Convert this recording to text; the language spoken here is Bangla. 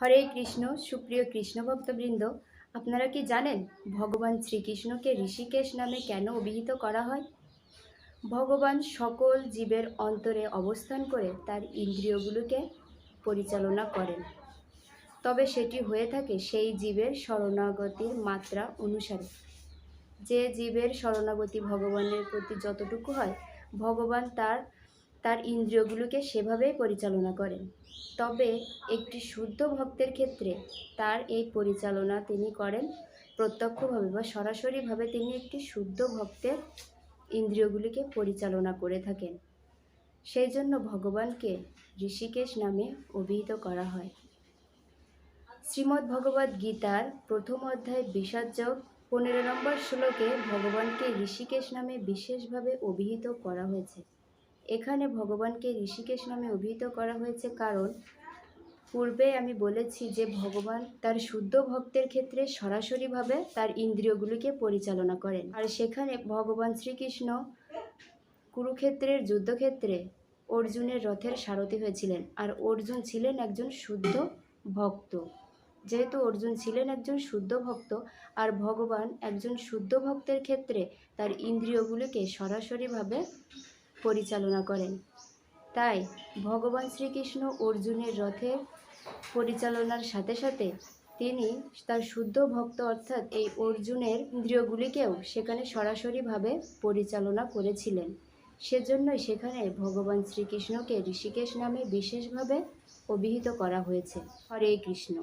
হরে কৃষ্ণ, সুপ্রিয় কৃষ্ণ ভক্তবৃন্দ, আপনারা কি জানেন ভগবান শ্রীকৃষ্ণকে ঋষিকেশ নামে কেন অভিহিত করা হয়? ভগবান সকল জীবের অন্তরে অবস্থান করে তার ইন্দ্রিয়গুলোকে পরিচালনা করেন। তবে সেটি হয়ে থাকে সেই জীবের শরণাগতির মাত্রা অনুসারে। যে জীবের শরণাগতি ভগবানের প্রতি যতটুকু হয়, ভগবান তার তার ইন্দ্রিয়গুলোকে সেভাবেই পরিচালনা করেন। তবে একটি শুদ্ধ ভক্তের ক্ষেত্রে তার এই পরিচালনা তিনি করেন প্রত্যক্ষভাবে বা সরাসরিভাবে তিনি একটি শুদ্ধ ভক্তের ইন্দ্রিয়গুলিকে পরিচালনা করে থাকেন। সেই জন্য ভগবানকে ঋষিকেশ নামে অভিহিত করা হয়। শ্রীমদ্ ভগবদ্ গীতার প্রথম অধ্যায় বিষাদযোগ পনেরো নম্বর শ্লোকে ভগবানকে ঋষিকেশ নামে বিশেষভাবে অভিহিত করা হয়েছে। এখানে ভগবানকে ঋষিকেশ নামে অভিহিত করা হয়েছে। কারণ পূর্বে আমি বলেছি যে ভগবান তার শুদ্ধ ভক্তের ক্ষেত্রে সরাসরিভাবে তার ইন্দ্রিয়গুলিকে পরিচালনা করেন। আর সেখানে ভগবান শ্রীকৃষ্ণ কুরুক্ষেত্রের যুদ্ধক্ষেত্রে অর্জুনের রথের সারথি হয়েছিলেন। আর অর্জুন ছিলেন একজন শুদ্ধ ভক্ত। যেহেতু অর্জুন ছিলেন একজন শুদ্ধ ভক্ত, আর ভগবান একজন শুদ্ধ ভক্তের ক্ষেত্রে তার ইন্দ্রিয়গুলিকে সরাসরিভাবে পরিচালনা করেন। তাই ভগবান শ্রীকৃষ্ণ অর্জুনের রথের পরিচালনার সাথে সাথে তিনি তার শুদ্ধ ভক্ত অর্থাৎ এই অর্জুনের ইন্দ্রিয়গুলিকেও সেখানে সরাসরিভাবে পরিচালনা করেছিলেন। সেজন্যই সেখানে ভগবান শ্রীকৃষ্ণকে ঋষিকেশ নামে বিশেষভাবে অভিহিত করা হয়েছে। হরে কৃষ্ণ।